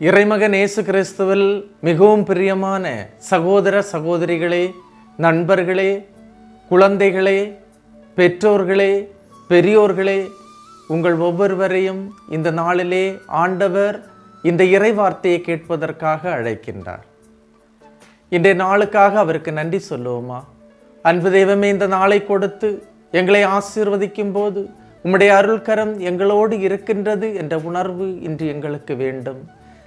இறைமகன் இயேசு கிறிஸ்துவில் மிகவும் பிரியமான சகோதர சகோதரிகளே நண்பர்களே குழந்தைகளே பெற்றோர்களே பெரியோர்களே உங்கள் ஒவ்வொருவரையும் இந்த நாளிலே ஆண்டவர் இந்த இறை வார்த்தையை கேட்பதற்காக அழைக்கின்றார். இன்றைய நாளுக்காக அவருக்கு நன்றி சொல்லுவோமா? அன்பு தெய்வமே இந்த நாளை கொடுத்து எங்களை ஆசீர்வதிக்கும் போது உம்முடைய அருள்கரம் எங்களோடு இருக்கின்றது என்ற உணர்வு இன்று எங்களுக்கு வேண்டும்.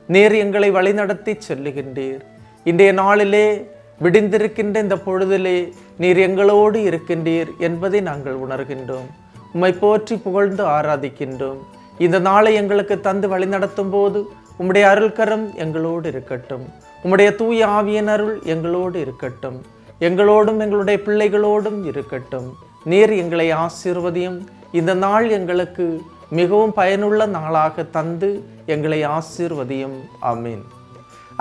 நீர் எங்களை வழிநடத்தி செல்லுகின்றீர். இன்றைய நாளிலே விடிந்திருக்கின்ற இந்த பொழுதிலே நீர் எங்களோடு இருக்கின்றீர் என்பதை நாங்கள் உணர்கின்றோம். உம்மை போற்றி புகழ்ந்து ஆராதிக்கின்றோம். இந்த நாளை எங்களுக்கு தந்து வழிநடத்தும் போது உம்முடைய அருள்கரம் எங்களோடு இருக்கட்டும். உம்முடைய தூய ஆவியன் அருள் எங்களோடு இருக்கட்டும். எங்களோடும் எங்களுடைய பிள்ளைகளோடும் இருக்கட்டும். நீர் எங்களை ஆசீர்வதியும். இந்த நாள் எங்களுக்கு மிகவும் பயனுள்ள நாளாக தந்து எங்களை ஆசீர்வதியும். ஆமீன்.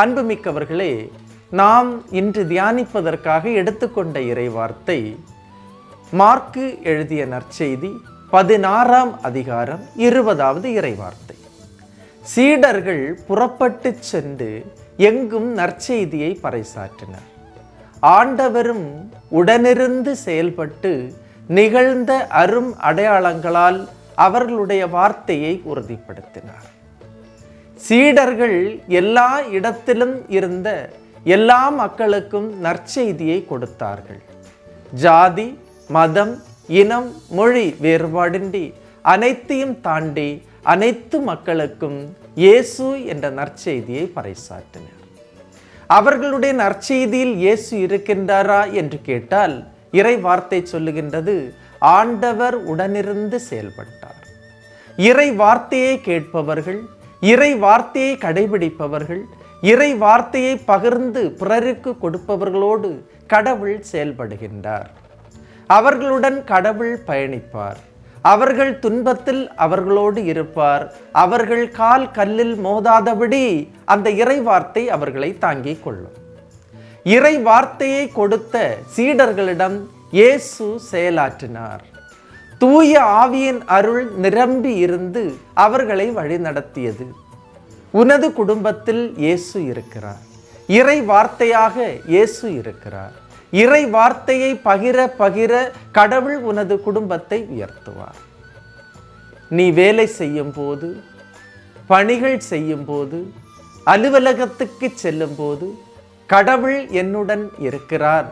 அன்புமிக்கவர்களே நாம் இன்று தியானிப்பதற்காக எடுத்துக்கொண்ட இறைவார்த்தை மார்க்கு எழுதிய நற்செய்தி பதினாறாம் அதிகாரம் இருபதாவது இறைவார்த்தை. சீடர்கள் புறப்பட்டு சென்று எங்கும் நற்செய்தியை பறைசாற்றினர். ஆண்டவரும் உடனிருந்து செயல்பட்டு நிகழ்ந்த அரும் அடையாளங்களால் அவர்களுடைய வார்த்தையை உறுதிப்படுத்தினார். சீடர்கள் எல்லா இடத்திலும் இருந்த எல்லா மக்களுக்கும் நற்செய்தியை கொடுத்தார்கள். ஜாதி மதம் இனம் மொழி வேறுபாடின்றி அனைத்தையும் தாண்டி அனைத்து மக்களுக்கும் இயேசு என்ற நற்செய்தியை பறைசாற்றினர். அவர்களுடைய நற்செய்தியில் இயேசு இருக்கின்றாரா என்று கேட்டால் இறை வார்த்தை சொல்லுகின்றது ஆண்டவர் உடனிருந்து செயல்பட்டார். இறை வார்த்தையை கேட்பவர்கள் இறை வார்த்தையை கடைபிடிப்பவர்கள் இறை வார்த்தையை பகிர்ந்து பிறருக்கு கொடுப்பவர்களோடு கடவுள் செயல்படுகின்றார். அவர்களுடன் கடவுள் பயணிப்பார். அவர்கள் துன்பத்தில் அவர்களோடு இருப்பார். அவர்கள் கால் கல்லில் மோதாதபடி அந்த இறை வார்த்தை அவர்களை தாங்கிக் கொள்ளும். இறை வார்த்தையை கொடுத்த சீடர்களிடம் இயேசு செயலாற்றினார். தூய ஆவியின் அருள் நிரம்பி இருந்து அவர்களை வழிநடத்தியது. உனது குடும்பத்தில் இயேசு இருக்கிறார். இறை வார்த்தையாக இயேசு இருக்கிறார். இறை வார்த்தையை பகிர பகிர கடவுள் உனது குடும்பத்தை உயர்த்துவார். நீ வேலை செய்யும் போது பணிகள் செய்யும் போது அலுவலகத்துக்கு செல்லும் போது கடவுள் என்னுடன் இருக்கிறார்.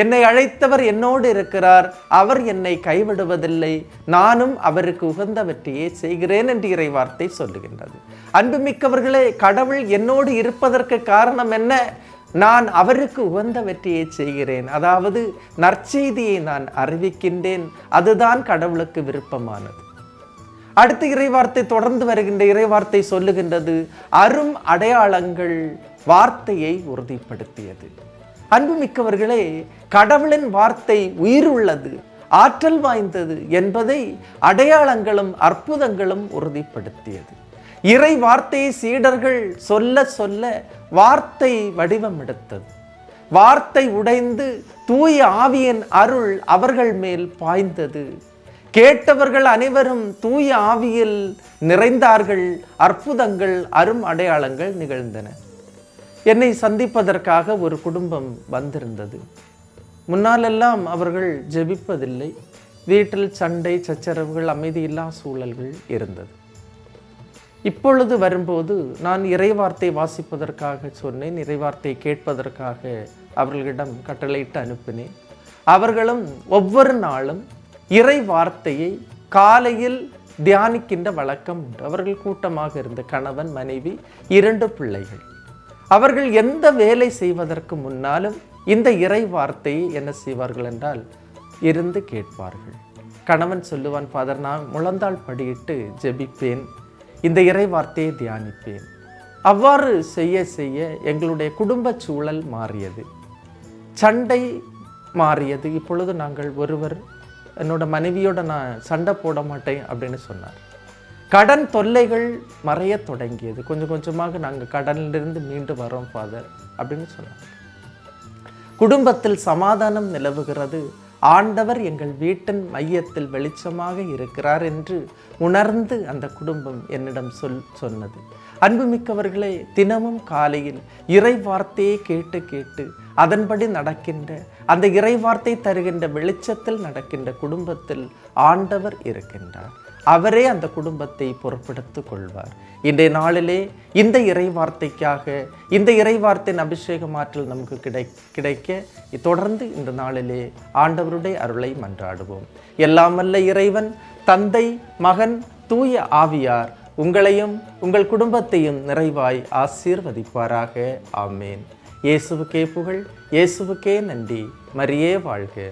என்னை அழைத்தவர் என்னோடு இருக்கிறார். அவர் என்னை கைவிடுவதில்லை. நானும் அவருக்கு உகந்தவற்றையே செய்கிறேன் என்று இறை வார்த்தை சொல்லுகின்றது. அன்புமிக்கவர்களே கடவுள் என்னோடு இருப்பதற்கு காரணம் என்ன? நான் அவருக்கு உகந்த வெற்றியை செய்கிறேன். அதாவது நற்செய்தியை நான் அறிவிக்கின்றேன். அதுதான் கடவுளுக்கு விருப்பமானது. அடுத்த இறைவார்த்தை தொடர்ந்து வருகின்ற இறைவார்த்தை சொல்லுகின்றது. அரும் அடையாளங்கள் வார்த்தையை உறுதிப்படுத்தியது. அன்புமிக்கவர்களே கடவுளின் வார்த்தை உயிர் உள்ளது ஆற்றல் வாய்ந்தது என்பதை அடையாளங்களும் அற்புதங்களும் உறுதிப்படுத்தியது. இறை வார்த்தையை சீடர்கள் சொல்ல சொல்ல வார்த்தை வடிவம் எடுத்தது. வார்த்தை உடைந்து தூய ஆவியின் அருள் அவர்கள் மேல் பாய்ந்தது. கேட்டவர்கள் அனைவரும் தூய ஆவியில் நிறைந்தார்கள் அற்புதங்கள் அரும் அடையாளங்கள் நிகழ்ந்தன. என்னை சந்திப்பதற்காக ஒரு குடும்பம் வந்திருந்தது. முன்னாலெல்லாம் அவர்கள் ஜெபிப்பதில்லை. வீட்டில் சண்டை சச்சரவுகள் அமைதியில்லா சூழல்கள் இருந்தது. இப்பொழுது வரும்போது நான் இறைவார்த்தை வாசிப்பதற்காக சொன்னேன் இறைவார்த்தை கேட்பதற்காக அவர்களிடம் கட்டளையிட்டு அனுப்பினேன். அவர்களும் ஒவ்வொரு நாளும் இறை வார்த்தையை காலையில் தியானிக்கின்ற வழக்கம் உண்டு. அவர்கள் கூட்டமாக இருந்த கணவன் மனைவி இரண்டு பிள்ளைகள். அவர்கள் எந்த வேலை செய்வதற்கு முன்னாலும் இந்த இறை வார்த்தையை என்ன செய்வார்கள் என்றால் இருந்து கேட்பார்கள். கணவன் சொல்லுவான் ஃபாதர் நான் முழந்தாள் படியிட்டு ஜெபிப்பேன். இந்த இறை வார்த்தையை தியானிப்பேன். அவ்வாறு செய்ய செய்ய எங்களுடைய குடும்ப சூழல் மாறியது. சண்டை மாறியது. இப்பொழுது நாங்கள் ஒருவர் என்னோட மனைவியோட நான் சண்டை போட மாட்டேன் அப்படின்னு சொன்னார். கடன் தொல்லைகள் மறைய தொடங்கியது. கொஞ்சம் கொஞ்சமாக நாங்கள் கடனிலிருந்து மீண்டு வரோம் ஃபாதர் அப்படின்னு சொன்னார். குடும்பத்தில் சமாதானம் நிலவுகிறது. ஆண்டவர் எங்கள் வீட்டின் மையத்தில் வெளிச்சமாக இருக்கிறார் என்று உணர்ந்து அந்த குடும்பம் என்னிடம் சொல் சொன்னது. அன்புமிக்கவர்களே தினமும் காலையில் இறை வார்த்தையை கேட்டு கேட்டு அதன்படி நடக்கின்ற அந்த இறை வார்த்தை தருகின்ற வெளிச்சத்தில் நடக்கின்ற குடும்பத்தில் ஆண்டவர் இருக்கின்றார். அவரே அந்த குடும்பத்தை பொறுப்பெடுத்துக் கொள்வார். இன்றைய நாளிலே இந்த இறை வார்த்தைக்காக இந்த இறை வார்த்தையின் அபிஷேகம் ஆற்றல் நமக்கு கிடை கிடைக்க தொடர்ந்து இந்த நாளிலே ஆண்டவருடைய அருளை மன்றாடுவோம். எல்லாம் வல்ல இறைவன் தந்தை மகன் தூய ஆவியார் உங்களையும் உங்கள் குடும்பத்தையும் நிறைவாய் ஆசீர்வதிப்பாராக. ஆமேன். இயேசுவுக்கே புகழ் இயேசுவுக்கே நன்றி. மரியே வாழ்க.